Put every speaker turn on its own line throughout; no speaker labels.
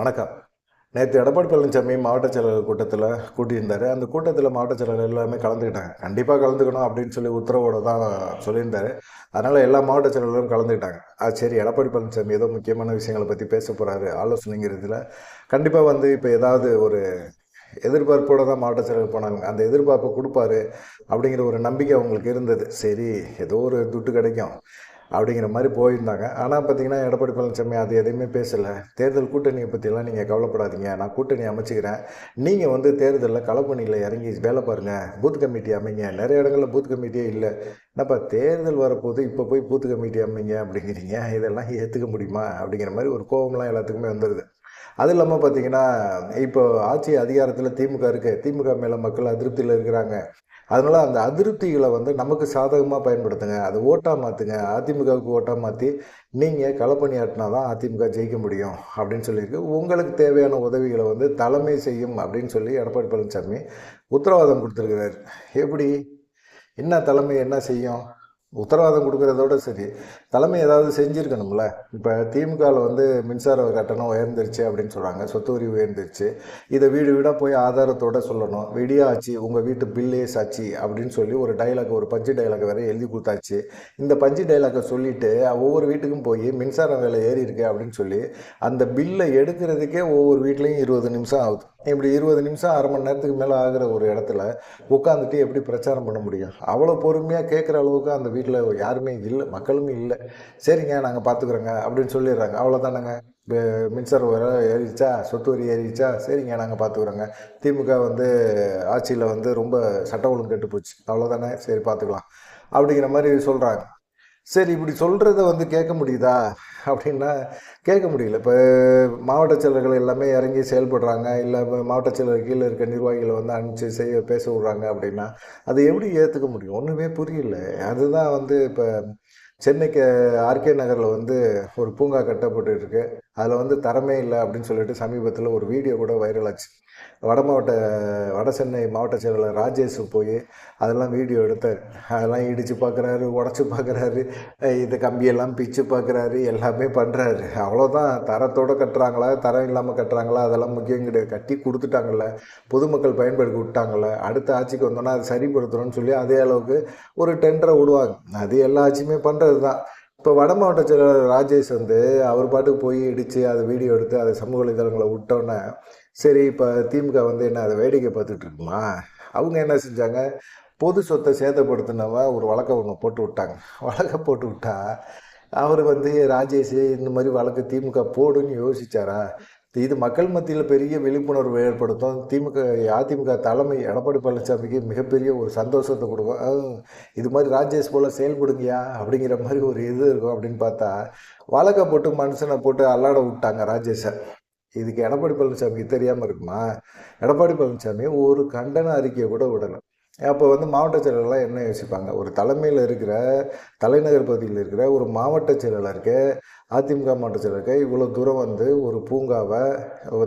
வணக்கம். நேற்று எடப்பாடி பழனிசாமி மாவட்ட செயலாளர் கூட்டத்தில் கூட்டியிருந்தார். அந்த கூட்டத்தில் மாவட்ட செயலாளர் எல்லாமே கலந்துக்கிட்டாங்க. கண்டிப்பாக கலந்துக்கணும் அப்படின்னு சொல்லி உத்தரவோடு தான் சொல்லியிருந்தார். அதனால் எல்லா மாவட்ட செயலாளரும் கலந்துக்கிட்டாங்க. அது சரி எடப்பாடி பழனிசாமி ஏதோ முக்கியமான விஷயங்களை பற்றி பேச போகிறாரு ஆலோசனைங்கிறதுல கண்டிப்பாக வந்து இப்போ ஏதாவது ஒரு எதிர்பார்ப்போடு தான் மாவட்ட செயலர் போனாங்க. அந்த எதிர்பார்ப்பை கொடுப்பாரு அப்படிங்கிற ஒரு நம்பிக்கை அவங்களுக்கு இருந்தது. சரி ஏதோ ஒரு துட்டு கிடைக்கும். அப்படிங்கிற மாதிரி போயிருந்தாங்க. ஆனால் பார்த்தீங்கன்னா எடப்பாடி பழனிசாமி அது எதையுமே பேசலை. தேர்தல் கூட்டணியை பற்றிலாம் நீங்கள் கவலைப்படாதீங்க. நான் கூட்டணி அமைச்சுக்கிறேன். நீங்கள் வந்து தேர்தலில் களப்பணியில் இறங்கி வேலை பாருங்கள் பூத் கமிட்டி அமைங்க. நிறைய இடங்களில் பூத் கமிட்டியே இல்லை. என்னப்பா தேர்தல் வரப்போது இப்போ போய் பூத் கமிட்டி அமைங்க அப்படிங்கிறீங்க. இதெல்லாம் ஏற்றுக்க முடியுமா? அப்படிங்கிற மாதிரி ஒரு கோபம்லாம் எல்லாத்துக்குமே வந்துடுது அது இல்லாமல் பார்த்தீங்கன்னா இப்போ ஆட்சி அதிகாரத்தில் திமுக இருக்குது திமுக மேலே மக்கள் அதிருப்தியில் இருக்கிறாங்க. அதனால் அந்த அதிருப்திகளை வந்து நமக்கு சாதகமாக பயன்படுத்துங்க. அதை ஓட்டாக மாற்றுங்க அதிமுகவுக்கு ஓட்டாக மாற்றி நீங்கள் களப்பணியாட்டினா தான் அதிமுக ஜெயிக்க முடியும் அப்படின்னு சொல்லியிருக்கு. உங்களுக்கு தேவையான உதவிகளை வந்து தலைமை செய்யும் அப்படின்னு சொல்லி எடப்பாடி பழனிசாமி உத்தரவாதம் கொடுத்துருக்கிறார். எப்படி? என்ன தலைமை என்ன செய்யும்? உத்தரவாதம் கொடுக்குறதோட சரி. தலைமை ஏதாவது செஞ்சுருக்கணும்ல? இப்போ திமுகவில் வந்து மின்சார கட்டணம் உயர்ந்துருச்சு அப்படின்னு சொல்கிறாங்க சொத்து வரி உயர்ந்துருச்சு. இதை வீடு வீடாக போய் ஆதாரத்தோட சொல்லணும். விடியாச்சு உங்கள் வீட்டு பில்லே சாச்சு அப்படின்னு சொல்லி ஒரு டைலாக் ஒரு பஞ்சு டைலாக் வேறு எழுதி கொடுத்தாச்சு. இந்த பஞ்சு டைலாக்கை சொல்லிவிட்டு ஒவ்வொரு வீட்டுக்கும் போய் மின்சாரம் வேலை ஏறி இருக்கு அப்படின்னு சொல்லி அந்த பில்லை எடுக்கிறதுக்கே ஒவ்வொரு வீட்லேயும் இருபது நிமிஷம் ஆகுது. இப்படி இருபது நிமிஷம் அரை மணி நேரத்துக்கு மேலே ஆகிற ஒரு இடத்துல உட்காந்துட்டு எப்படி பிரச்சாரம் பண்ண முடியும்? அவ்வளோ பொறுமையாக கேட்குற அளவுக்கு அந்த வீட்டில் யாருமே இல்லை மக்களும் இல்லை. சரிங்க நாங்கள் பார்த்துக்குறோங்க அப்படின்னு சொல்லிடுறாங்க. அவ்வளோதானங்க மின்சார வர ஏறிச்சா சொத்து வரி ஏறிச்சா சரிங்க நாங்கள் பார்த்துக்குறோங்க திமுக வந்து ஆட்சியில் வந்து ரொம்ப சட்ட ஒழுங்கு கெட்டு போச்சு. அவ்வளோதானே சரி பார்த்துக்கலாம் அப்படிங்கிற மாதிரி சொல்கிறாங்க சரி இப்படி சொல்கிறத வந்து கேட்க முடியுதா? அப்படின்னா கேட்க முடியல. இப்போ மாவட்ட செயலர்கள் எல்லாமே இறங்கி செயல்படுறாங்க. இல்லை மாவட்ட செயலர் கீழே இருக்க நிர்வாகிகளை வந்து அனுப்பிச்சு செய்ய பேச விட்றாங்க அப்படின்னா அது எப்படி ஏற்றுக்க முடியும்? ஒன்றுமே புரியல. அதுதான் வந்து இப்போ சென்னைக்கு ஆர்கே நகரில் வந்து ஒரு பூங்கா கட்டப்பட்டு இருக்கு. அதில் வந்து தரமே இல்லை அப்படின்னு சொல்லிட்டு சமீபத்தில் ஒரு வீடியோ கூட வைரல் ஆச்சு. வட மாவட்ட வட சென்னை மாவட்ட செயலாளர் ராஜேஷ் போய் அதெல்லாம் வீடியோ எடுத்தார் அதெல்லாம் இடித்து பார்க்குறாரு உடச்சி பார்க்குறாரு இது கம்பியெல்லாம் பிச்சு பார்க்குறாரு எல்லாமே பண்ணுறாரு அவ்வளோதான் தரத்தோடு கட்டுறாங்களா தரம் இல்லாமல் கட்டுறாங்களா அதெல்லாம் முக்கியம் கிடையாது. கட்டி கொடுத்துட்டாங்கல்ல பொதுமக்கள் பயன்படுத்தி விட்டாங்கல்ல அடுத்த ஆட்சிக்கு வந்தோன்னா அது சரிப்படுத்தணும்னு சொல்லி அதே அளவுக்கு ஒரு டெண்டரை விடுவாங்க. அது எல்லா ஆட்சியுமே பண்ணுறது தான் இப்போ வட மாவட்ட செயலாளர் ராஜேஷ் வந்து அவர் பாட்டுக்கு போய் இடித்து அதை வீடியோ எடுத்து அதை சமூக வலைதளங்களை விட்டோன்னே சரி இப்போ திமுக வந்து என்ன அதை வேடிக்கை பார்த்துட்டு இருக்குமா? அவங்க என்ன செஞ்சாங்க? பொது சொத்தை சேதப்படுத்தினவன் ஒரு வழக்கை ஒன்று போட்டு விட்டாங்க. வழக்கை போட்டு விட்டா அவர் வந்து ராஜேஷ் இந்த மாதிரி வழக்கு திமுக போடுன்னு யோசிச்சாரா? இது மக்கள் மத்தியில் பெரிய விழிப்புணர்வு ஏற்படுத்தும். திமுக அதிமுக தலைமை எடப்பாடி பழனிசாமிக்கு மிகப்பெரிய ஒரு சந்தோஷத்தை கொடுக்கும். இது மாதிரி ராஜேஷ் போல் செயல்படுங்கயா அப்படிங்கிற மாதிரி ஒரு இது இருக்கும் அப்படின்னு பார்த்தா வழக்கை போட்டு மனுஷனை போட்டு அல்லாட விட்டாங்க ராஜேஷை. இதுக்கு எடப்பாடி பழனிசாமிக்கு தெரியாமல் இருக்குமா? எடப்பாடி பழனிசாமி ஒரு கண்டன அறிக்கையை கூட விடலை. அப்போ வந்து மாவட்ட செயலாளர்லாம் என்ன யோசிப்பாங்க? ஒரு தலைமையில் இருக்கிற தலைநகர் பகுதியில் இருக்கிற ஒரு மாவட்ட செயலாளருக்கு அதிமுக மாவட்ட செயலருக்கு இவ்வளோ தூரம் வந்து ஒரு பூங்காவை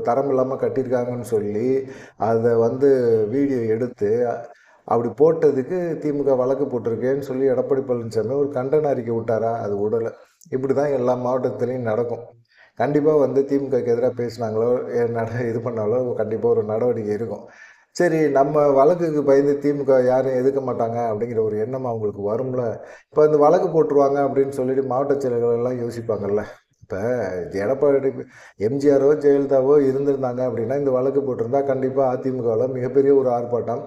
தரம் இல்லாமல் கட்டியிருக்காங்கன்னு சொல்லி அதை வந்து வீடியோ எடுத்து அப்படி போட்டதுக்கு திமுக வழக்கு போட்டிருக்கேன்னு சொல்லி எடப்பாடி பழனிசாமி ஒரு கண்டன அறிக்கை விட்டாரா? அது விடலை. இப்படி தான் எல்லா மாவட்டத்துலேயும் நடக்கும். கண்டிப்பாக வந்து திமுகக்கு எதிராக பேசினாங்களோ நட இது பண்ணாலோ கண்டிப்பாக ஒரு நடவடிக்கை இருக்கும். சரி நம்ம வழக்குக்கு பயந்து திமுக யாரும் எதுக்க மாட்டாங்க அப்படிங்கிற ஒரு எண்ணம் அவங்களுக்கு வரும்ல. இப்போ இந்த வழக்கு போட்டுருவாங்க அப்படின்னு சொல்லிட்டு மாவட்ட செயலர்கள் எல்லாம் யோசிப்பாங்கல்ல. இப்போ எடப்பாடி எம்ஜிஆரோ ஜெயலலிதாவோ இருந்திருந்தாங்க அப்படின்னா இந்த வழக்கு போட்டிருந்தா கண்டிப்பாக அதிமுகவில் மிகப்பெரிய ஒரு ஆர்ப்பாட்டம்.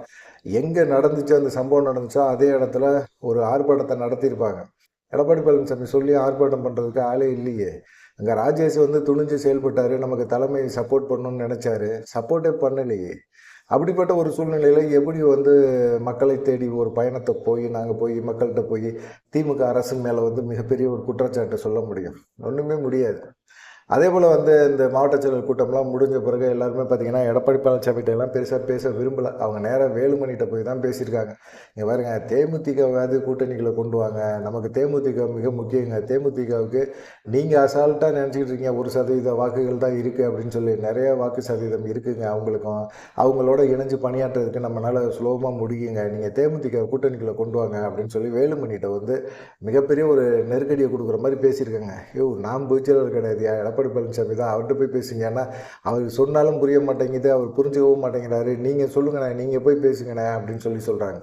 எங்கே நடந்துச்சோ அந்த சம்பவம் நடந்துச்சோ அதே இடத்துல ஒரு ஆர்ப்பாட்டத்தை நடத்தியிருப்பாங்க. எடப்பாடி பழனிசாமி சொல்லி ஆர்ப்பாட்டம் பண்ணுறதுக்கு ஆளே இல்லையே. அங்கே ராஜேஷ் வந்து துணிஞ்சு செயல்பட்டார் நமக்கு தலைமை சப்போர்ட் பண்ணணும்னு நினச்சாரு. சப்போர்ட்டே பண்ணலையே. அப்படிப்பட்ட ஒரு சூழ்நிலையில் எப்படி வந்து மக்களை தேடி ஒரு பயணத்தை போய் நாங்கள் போய் மக்கள்கிட்ட போய் திமுக அரசு மேலே வந்து மிகப்பெரிய ஒரு குற்றச்சாட்டை சொல்ல முடியும். ஒன்றுமே முடியாது. அதே போல் வந்து இந்த மாவட்ட செயலர் கூட்டம்லாம் முடிஞ்ச பிறகு எல்லாருமே பார்த்தீங்கன்னா எடப்பாடி பழனிசாமிகிட்ட எல்லாம் பெருசாக பேச விரும்பலை. அவங்க நேராக வேலுமணிகிட்ட போய் தான் பேசியிருக்காங்க. இங்கே பாருங்க தேமுதிகவாது கூட்டணிகளை கொண்டு வாங்க. நமக்கு தேமுதிக மிக முக்கியங்க. தேமுதிகவுக்கு நீங்கள் அசால்ட்டாக நினச்சிக்கிட்டு இருக்கீங்க. ஒரு சதவீத வாக்குகள் தான் இருக்குது அப்படின்னு சொல்லி நிறைய வாக்கு சதவீதம் இருக்குங்க அவங்களுக்கும். அவங்களோட இணைஞ்சு பணியாற்றுறதுக்கு நம்மளால் சுலபமாக முடியுங்க. நீங்கள் தேமுதிக கூட்டணிகளை கொண்டு வாங்க அப்படின்னு சொல்லி வேலுமணிகிட்ட வந்து மிகப்பெரிய ஒரு நெருக்கடியை கொடுக்குற மாதிரி பேசியிருக்காங்க. ஐயோ நான் பொய்ச்சலர் கிடையாது எடப்பாடி பழனிசாமி தான் அவர்கிட்ட போய் பேசுங்க. ஏன்னா அவர் சொன்னாலும் புரிய மாட்டேங்குது அவர் புரிஞ்சுக்கவும் மாட்டேங்கிறாரு. நீங்கள் சொல்லுங்கண்ணே நீங்கள் போய் பேசுங்கண்ணே அப்படின்னு சொல்லி சொல்கிறாங்க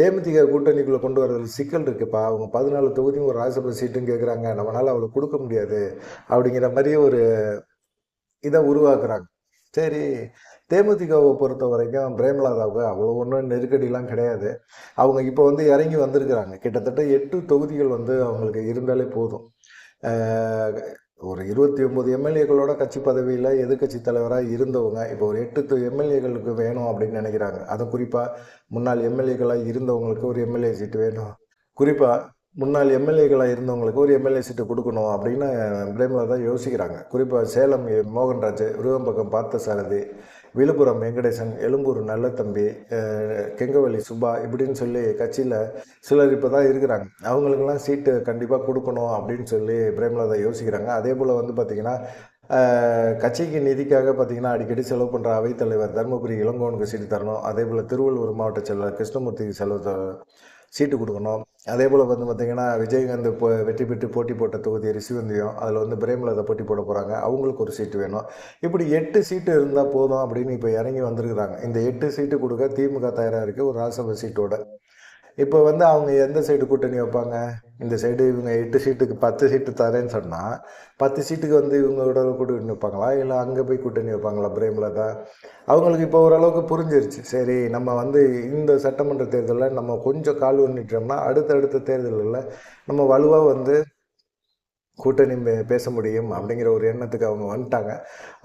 தேமுதிக கூட்டணிக்குள்ளே கொண்டு வரதில் சிக்கல் இருக்குப்பா. அவங்க பதினாலு தொகுதியும் ஒரு ராஜ்யசபா சீட்டும் கேட்குறாங்க நம்மளால் அவளை கொடுக்க முடியாது. அப்படிங்கிற மாதிரி ஒரு இதை உருவாக்குறாங்க. சரி தேமுதிகவை பொறுத்த வரைக்கும் பிரேமலாதாவுக்கு அவ்வளோ ஒன்றும் நெருக்கடிலாம் கிடையாது. அவங்க இப்போ வந்து இறங்கி வந்திருக்கிறாங்க. கிட்டத்தட்ட எட்டு தொகுதிகள் வந்து அவங்களுக்கு இருந்தாலே போதும். ஒரு இருபத்தி ஒம்பது எம்எல்ஏக்களோட கட்சி பதவியில் எதிர்கட்சி தலைவராக இருந்தவங்க இப்போ ஒரு எட்டு எம்எல்ஏக்களுக்கு வேணும் அப்படின்னு நினைக்கிறாங்க. அதுவும் குறிப்பாக முன்னாள் எம்எல்ஏக்களாக இருந்தவங்களுக்கு ஒரு எம்எல்ஏ சீட்டு வேணும். குறிப்பாக முன்னாள் எம்எல்ஏக்களாக இருந்தவங்களுக்கு ஒரு எம்எல்ஏ சீட்டு கொடுக்கணும் அப்படின்னு பிரேமலதா யோசிக்கிறாங்க. குறிப்பாக சேலம் மோகன்ராஜ் விருகம்பக்கம் பார்த்த சாரதி விழுப்புரம் வெங்கடேசன் எழும்பூர் நல்லத்தம்பி கெங்கவல்லி கெங்கவள்ளி சுபா இப்படின்னு சொல்லி கட்சியில் சிலர் இப்போ தான் இருக்கிறாங்க. அவங்களுக்கெல்லாம் சீட்டு கண்டிப்பாக கொடுக்கணும் அப்படின்னு சொல்லி பிரேமலதா யோசிக்கிறாங்க. அதே போல் வந்து பார்த்திங்கன்னா கட்சிக்கு நிதிக்காக பார்த்திங்கன்னா அடிக்கடி செலவு பண்ணுற அவைத்தலைவர் தருமபுரி இளங்கோவனுக்கு சீட்டு தரணும். அதே போல் திருவள்ளூர் மாவட்ட செயலர் கிருஷ்ணமூர்த்திக்கு செலவு சீட்டு கொடுக்கணும். அதே போல் வந்து பார்த்திங்கன்னா விஜயகாந்த் இப்போ வெற்றி பெற்று போட்டி போட்ட தொகுதி ரிசிவந்தியம் அதில் வந்து பிரேமலதா போட்டி போட போகிறாங்க அவங்களுக்கு ஒரு சீட்டு வேணும். இப்படி எட்டு சீட்டு இருந்தால் போதும் அப்படின்னு இப்போ இறங்கி வந்திருக்கிறாங்க. இந்த எட்டு சீட்டு கொடுக்க திமுக தயாராக இருக்குது ஒரு ராஜ்யசபா சீட்டோட. இப்போ வந்து அவங்க எந்த சைடு கூட்டணி வைப்பாங்க? இந்த சைடு இவங்க எட்டு சீட்டுக்கு பத்து சீட்டு தரேன்னு சொன்னால் பத்து சீட்டுக்கு வந்து இவங்களோட கூட்டணி வைப்பாங்களா? இல்லை அங்கே போய் கூட்டணி வைப்பாங்களா பிரேமலதா அவங்களுக்கு இப்போ ஓரளவுக்கு புரிஞ்சிருச்சு. சரி நம்ம வந்து இந்த சட்டமன்ற தேர்தலில் நம்ம கொஞ்சம் கால் ஊன்னிட்டோம்னா அடுத்தடுத்த தேர்தலில் நம்ம வலுவாக வந்து கூட்டணி பேச முடியும் அப்படிங்கிற ஒரு எண்ணத்துக்கு அவங்க வந்துட்டாங்க.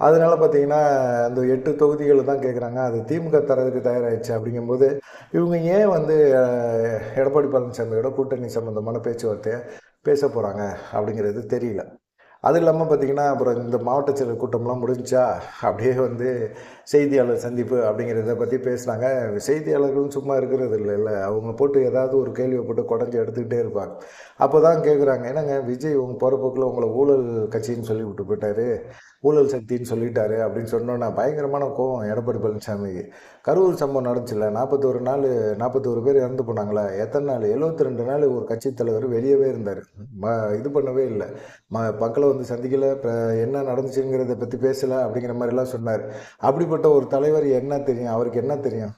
அதனால பார்த்தீங்கன்னா அந்த எட்டு தொகுதிகள் தான் கேட்குறாங்க அது திமுக தரதுக்கு தயாராகிடுச்சு அப்படிங்கும்போது இவங்க ஏன் வந்து எடப்பாடி பழனிசாமியோட கூட்டணி சம்மந்தமான பேச்சுவார்த்தையை பேச போகிறாங்க அப்படிங்கிறது தெரியல. அது இல்லாமல் பார்த்தீங்கன்னா அப்புறம் இந்த மாவட்ட செயலர் கூட்டம்லாம் முடிஞ்சா அப்படியே வந்து செய்தியாளர் சந்திப்பு அப்படிங்கிறத பற்றி பேசுனாங்க. செய்தியாளர்களும் சும்மா இருக்கிறது இல்லைல்ல அவங்க போட்டு ஏதாவது ஒரு கேள்வியை போட்டு குடஞ்சி எடுத்துக்கிட்டே இருப்பாங்க. அப்போ தான் கேட்குறாங்க என்னங்க விஜய் உங்கள் போகிற போக்கில் உங்களை ஊழல் கட்சின்னு சொல்லி விட்டு போயிட்டாரு. ஊழல் சக்தின்னு சொல்லிட்டாரு அப்படின்னு சொன்னோன்னா பயங்கரமான கோவம் எடப்பாடி பழனிசாமிக்கு. கரூர் சம்பவம் நடந்துச்சுல நாற்பத்தோரு நாள் நாற்பத்தோரு பேர் இறந்து போனாங்களா? எத்தனை நாள்? எழுபத்தி ரெண்டு நாள் ஒரு கட்சித் தலைவர் வெளியவே இருந்தார். ம இது பண்ணவே இல்லை. ம மக்களை வந்து சந்திக்கலை இப்போ என்ன நடந்துச்சுங்கிறத பற்றி பேசலை அப்படிங்கிற மாதிரிலாம் சொன்னார். அப்படிப்பட்ட ஒரு தலைவர் என்ன தெரியும்? அவருக்கு என்ன தெரியும்?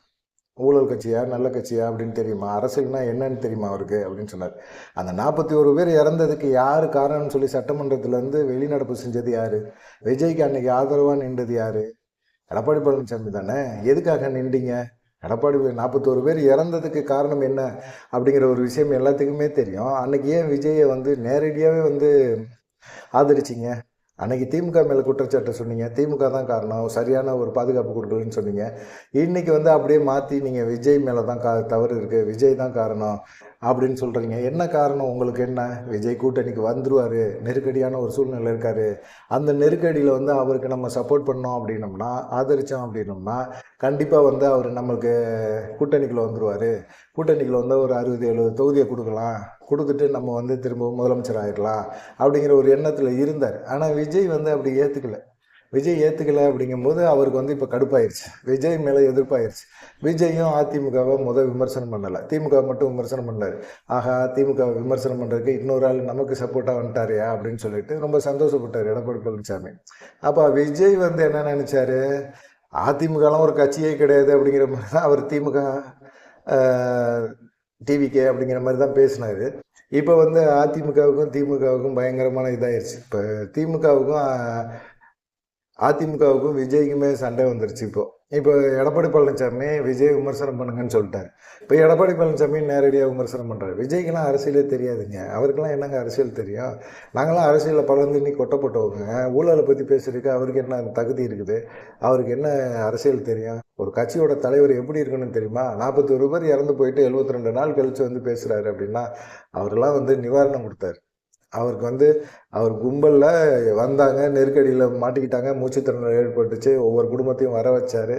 ஊழல் கட்சியா நல்ல கட்சியா அப்படின்னு தெரியுமா? அரசியல்னா என்னன்னு தெரியுமா அவருக்கு? அப்படின்னு சொன்னார். அந்த நாற்பத்தி ஒரு பேர் இறந்ததுக்கு யார் காரணம்னு சொல்லி சட்டமன்றத்திலேருந்து வெளிநடப்பு செஞ்சது யார்? விஜய்க்கு அன்னைக்கு ஆதரவாக நின்றது யார்? எடப்பாடி பழனிசாமி தானே? எதுக்காக நின்றீங்க? எடப்பாடி நாற்பத்தோரு பேர் இறந்ததுக்கு காரணம் என்ன? அப்படிங்கிற ஒரு விஷயம் எல்லாத்துக்குமே தெரியும். அன்னைக்கு ஏன் விஜயை வந்து நேரடியாகவே வந்து ஆதரிச்சிங்க? அன்றைக்கி திமுக மேலே குற்றச்சாட்டை சொன்னீங்க. திமுக தான் காரணம். சரியான ஒரு பாதுகாப்பு கொடுக்கலன்னு சொன்னீங்க. இன்னைக்கு வந்து அப்படியே மாற்றி நீங்கள் விஜய் மேலே தான் கா தவறு இருக்குது விஜய் தான் காரணம். அப்படின்னு சொல்கிறீங்க என்ன காரணம்? உங்களுக்கு என்ன? விஜய் கூட்டணிக்கு வந்துருவார். நெருக்கடியான ஒரு சூழ்நிலை இருக்கார். அந்த நெருக்கடியில் வந்து அவருக்கு நம்ம சப்போர்ட் பண்ணோம் அப்படின்னம்னா ஆதரித்தோம் அப்படின்னம்னா கண்டிப்பாக வந்து அவர் நம்மளுக்கு கூட்டணிக்குள்ளே வந்துருவார். கூட்டணிக்குள்ள வந்து ஒரு அறுபது எழுபது தொகுதியை கொடுக்கலாம். கொடுத்துட்டு நம்ம வந்து திரும்ப முதலமைச்சர் ஆயிடலாம் அப்படிங்கிற ஒரு எண்ணத்தில் இருந்தார். ஆனால் விஜய் வந்து அப்படி ஏற்றுக்கலை விஜய் ஏற்றுக்கல அப்படிங்கும்போது அவருக்கு வந்து இப்போ கடுப்பாயிருச்சு. விஜய் மேலே எதிர்ப்பாயிருச்சு. விஜயும் அதிமுகவை முதல் விமர்சனம் பண்ணலை. திமுக மட்டும் விமர்சனம் பண்ணார் ஆஹா திமுக விமர்சனம் பண்ணுறதுக்கு இன்னொரு ஆள் நமக்கு சப்போர்ட்டாக வந்துட்டாரியா அப்படின்னு சொல்லிட்டு ரொம்ப சந்தோஷப்பட்டார் எடப்பாடி பழனிசாமி அப்போ விஜய் வந்து என்ன நினச்சாரு? அதிமுகலாம் ஒரு கட்சியே கிடையாது அப்படிங்கிற மாதிரி தான் அவர் திமுக டிவிகே அப்படிங்கிற மாதிரி தான் பேசினார். இப்போ வந்து அதிமுகவுக்கும் திமுகவுக்கும் பயங்கரமான இதாகிடுச்சு இப்போ திமுகவுக்கும் அதிமுகவுக்கும் விஜய்க்குமே சண்டை வந்துருச்சு இப்போது இப்போ எடப்பாடி பழனிசாமி விஜய் விமர்சனம் பண்ணுங்கன்னு சொல்லிட்டாரு. இப்போ எடப்பாடி பழனிசாமி நேரடியாக விமர்சனம் பண்ணுறாரு விஜய்க்கெல்லாம் அரசியலே தெரியாதுங்க. அவருக்கெல்லாம் என்னங்க அரசியல் தெரியும்? நாங்களாம் அரசியலில் பலர்ந்து கொட்டப்பட்டவங்க. ஊழலை பற்றி பேசுறதுக்கு அவருக்கு என்ன தகுதி இருக்குது? அவருக்கு என்ன அரசியல் தெரியும்? ஒரு கட்சியோட தலைவர் எப்படி இருக்கணும்னு தெரியுமா? நாற்பத்தொரு பேர் இறந்து போயிட்டு எழுபத்தி ரெண்டு நாள் கழித்து வந்து பேசுகிறாரு அப்படின்னா அவரெல்லாம் வந்து நிவாரணம் கொடுத்தாரு. அவருக்கு வந்து அவர் கும்பலில் வந்தாங்க நெருக்கடியில் மாட்டிக்கிட்டாங்க மூச்சுத்திறன் ஏற்பட்டுச்சு ஒவ்வொரு குடும்பத்தையும் வர வச்சார்.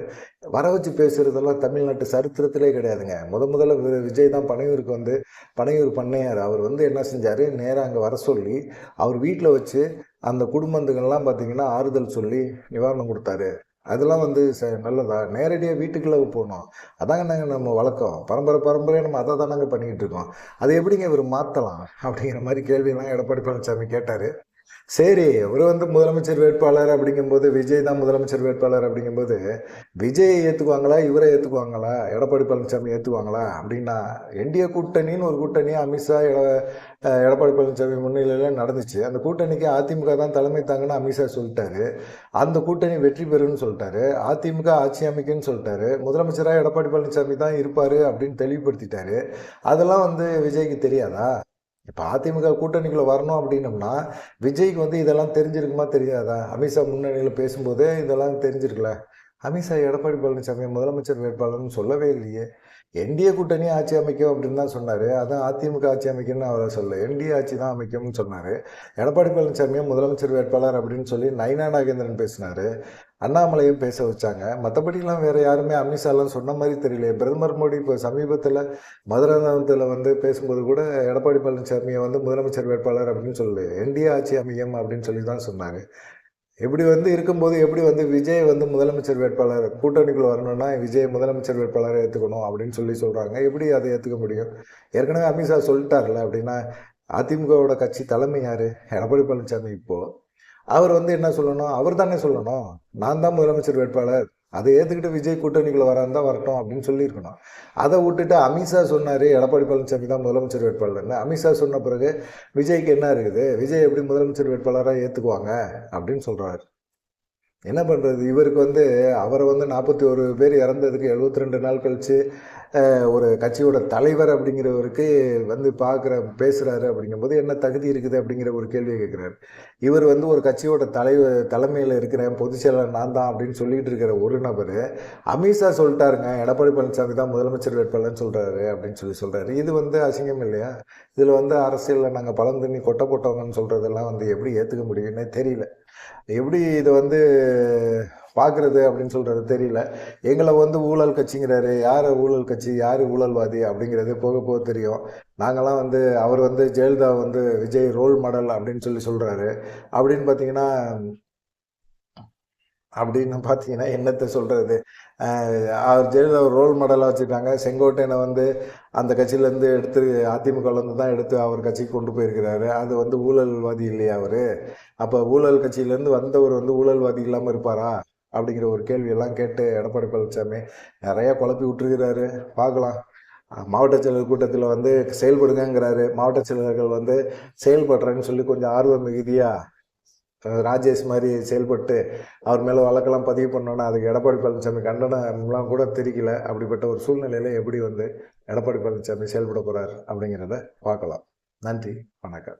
வர வச்சு பேசுகிறதெல்லாம் தமிழ்நாட்டு சரித்திரத்திலே கிடையாதுங்க. முத முதல்ல விஜய் தான் பனையூருக்கு வந்து பனையூர் பண்ணையார். அவர் வந்து என்ன செஞ்சார்? நேராக அங்கே வர சொல்லி அவர் வீட்டில் வச்சு அந்த குடும்பத்துக்கெல்லாம் பார்த்தீங்கன்னா ஆறுதல் சொல்லி நிவாரணம் கொடுத்தாரு. அதெல்லாம் வந்து ச நல்லதா? நேரடியாக வீட்டுக்குள்ளே போகணும். அதாங்க நாங்கள் நம்ம வழக்கம். பரம்பரை பரம்பரையாக நம்ம அதை தான் நாங்கள் பண்ணிக்கிட்டு இருக்கோம். அதை எப்படிங்க இவர் மாற்றலாம் அப்படிங்கிற மாதிரி கேள்வியெல்லாம் எடப்பாடி பழனிசாமி கேட்டார். சரி இவர் வந்து முதலமைச்சர் வேட்பாளர் அப்படிங்கும்போது விஜய் தான் முதலமைச்சர் வேட்பாளர் அப்படிங்கும்போது விஜயை ஏற்றுக்குவாங்களா இவரை ஏற்றுக்குவாங்களா எடப்பாடி பழனிசாமி ஏற்றுக்குவாங்களா அப்படின்னா என்டிஏ கூட்டணின்னு ஒரு கூட்டணி அமித்ஷா எட எடப்பாடி பழனிசாமி முன்னிலையில் நடந்துச்சு. அந்த கூட்டணிக்கு அதிமுக தான் தலைமை தாங்கன்னு அமித்ஷா சொல்லிட்டாரு. அந்த கூட்டணி வெற்றி பெறும்னு சொல்லிட்டாரு. அதிமுக ஆட்சி அமைக்குன்னு சொல்லிட்டாரு. முதலமைச்சராக எடப்பாடி பழனிசாமி தான் இருப்பார் அப்படின்னு தெளிவுபடுத்திட்டாரு. அதெல்லாம் வந்து விஜய்க்கு தெரியாதா? இப்போ அதிமுக கூட்டணிக்குள்ளே வரணும் அப்படின்னம்னா விஜய்க்கு வந்து இதெல்லாம் தெரிஞ்சிருக்குமா தெரியாதா? அமித்ஷா முன்னணியில் பேசும்போதே இதெல்லாம் தெரிஞ்சிருக்கல. அமித்ஷா எடப்பாடி பழனிசாமி முதலமைச்சர் வேட்பாளர்னு சொல்லவே இல்லையே. என்டிஏ கூட்டணி ஆட்சி அமைக்கும் அப்படின்னு தான் சொன்னார். அதான் அதிமுக ஆட்சி அமைக்கும்னு அவரை சொல்ல. என்டிஏ ஆட்சி தான் அமைக்கும்னு சொன்னார். எடப்பாடி பழனிசாமியும் முதலமைச்சர் வேட்பாளர் அப்படின்னு சொல்லி நயனா நாகேந்திரன் பேசினார். அண்ணாமலையும் பேச வச்சாங்க. மற்றபடிலாம் வேறு யாருமே அமித்ஷாலாம் சொன்ன மாதிரி தெரியல பிரதமர் மோடி இப்போ சமீபத்தில் மதுராந்தகத்தில் வந்து பேசும்போது கூட எடப்பாடி பழனிசாமியை வந்து முதலமைச்சர் வேட்பாளர் அப்படின்னு சொல்லு. என்டிஏ ஆட்சி அமையும் அப்படின்னு சொல்லி தான் சொன்னார். இப்படி வந்து இருக்கும்போது எப்படி வந்து விஜய் வந்து முதலமைச்சர் வேட்பாளர் கூட்டணிக்குள் வரணும்னா விஜய் முதலமைச்சர் வேட்பாளரை ஏற்றுக்கணும் அப்படின்னு சொல்லி சொல்கிறாங்க எப்படி அதை ஏற்றுக்க முடியும்? ஏற்கனவே அமித்ஷா சொல்லிட்டார்ல அப்படின்னா அதிமுகவோட கட்சி தலைமை யார்? எடப்பாடி பழனிசாமி இப்போது அவர் வந்து என்ன சொல்லணும்? அவர் தானே சொல்லணும். நான் தான் முதலமைச்சர் வேட்பாளர். அதை ஏற்றுக்கிட்டு விஜய் கூட்டணிக்குள்ள வராந்தா வரட்டும் அப்படின்னு சொல்லியிருக்கணும். அதை விட்டுட்டு அமித்ஷா சொன்னார் எடப்பாடி பழனிசாமி தான் முதலமைச்சர் வேட்பாளர்னு. அமித்ஷா சொன்ன பிறகு விஜய்க்கு என்ன இருக்குது? விஜய் எப்படி முதலமைச்சர் வேட்பாளராக ஏற்றுக்குவாங்க அப்படின்னு சொல்கிறாரு என்ன பண்ணுறது இவருக்கு வந்து அவரை வந்து நாற்பத்தி ஒரு பேர் இறந்ததுக்கு எழுபத்தி ரெண்டு நாள் கழித்து ஒரு கட்சியோட தலைவர் அப்படிங்கிறவருக்கு வந்து பார்க்குற பேசுகிறாரு அப்படிங்கும்போது என்ன தகுதி இருக்குது அப்படிங்கிற ஒரு கேள்வியை கேட்குறாரு இவர் வந்து ஒரு கட்சியோட தலைவர் தலைமையில் இருக்கிறேன் பொதுச் செயலாளர் நான் தான் அப்படின்னு சொல்லிட்டு இருக்கிற ஒரு நபர் அமித்ஷா சொல்லிட்டாருங்க எடப்பாடி பழனிசாமி தான் முதலமைச்சர் வேட்பாளர்னு சொல்கிறாரு அப்படின்னு சொல்லி சொல்கிறாரு இது வந்து அசிங்கம் இல்லையா? இதில் வந்து அரசியலில் நாங்கள் பழம் தண்ணி கொட்டை போட்டவங்கன்னு சொல்கிறதெல்லாம் வந்து எப்படி ஏற்றுக்க முடியும்னே தெரியல. எப்படி இதை வந்து பார்க்குறது அப்படின்னு சொல்கிறது தெரியல. எங்களை வந்து ஊழல் கட்சிங்கிறாரு. யார் ஊழல் கட்சி? யார் ஊழல்வாதி? அப்படிங்கிறது போக போக தெரியும். நாங்கள்லாம் வந்து அவர் வந்து ஜெயலலிதா வந்து விஜய் ரோல் மாடல் அப்படின்னு சொல்லி சொல்கிறாரு அப்படின்னு பார்த்தீங்கன்னா அப்படின்னு பார்த்தீங்கன்னா என்னத்தை சொல்கிறது அவர் ஜெயலலிதா ஒரு ரோல் மாடலாக வச்சுருக்காங்க. செங்கோட்டையனை வந்து அந்த கட்சியிலேருந்து எடுத்து அதிமுகலேருந்து தான் எடுத்து அவர் கட்சிக்கு கொண்டு போயிருக்கிறாரு. அது வந்து ஊழல்வாதி இல்லையா அவர்? அப்போ ஊழல் கட்சியிலேருந்து வந்தவர் வந்து ஊழல்வாதி இல்லாமல் இருப்பாரா? அப்படிங்கிற ஒரு கேள்வியெல்லாம் கேட்டு எடப்பாடி பழனிசாமி நிறையா குழப்பி விட்டுருக்கிறாரு. பார்க்கலாம். மாவட்ட செயலர் கூட்டத்தில் வந்து செயல்படுங்கிறாரு மாவட்ட செயலர்கள் வந்து செயல்படுறேன்னு சொல்லி கொஞ்சம் ஆர்வம் மிகுதியாக ராஜேஷ் மாதிரி செயல்பட்டு அவர் மேலே வழக்கெல்லாம் பதிவு பண்ணோன்னா அதுக்கு எடப்பாடி பழனிசாமி கண்டனம்லாம் கூட தெரிக்கல அப்படிப்பட்ட ஒரு சூழ்நிலையில் எப்படி வந்து எடப்பாடி பழனிசாமி செயல்பட போகிறார் அப்படிங்கிறத பார்க்கலாம். நன்றி. வணக்கம்.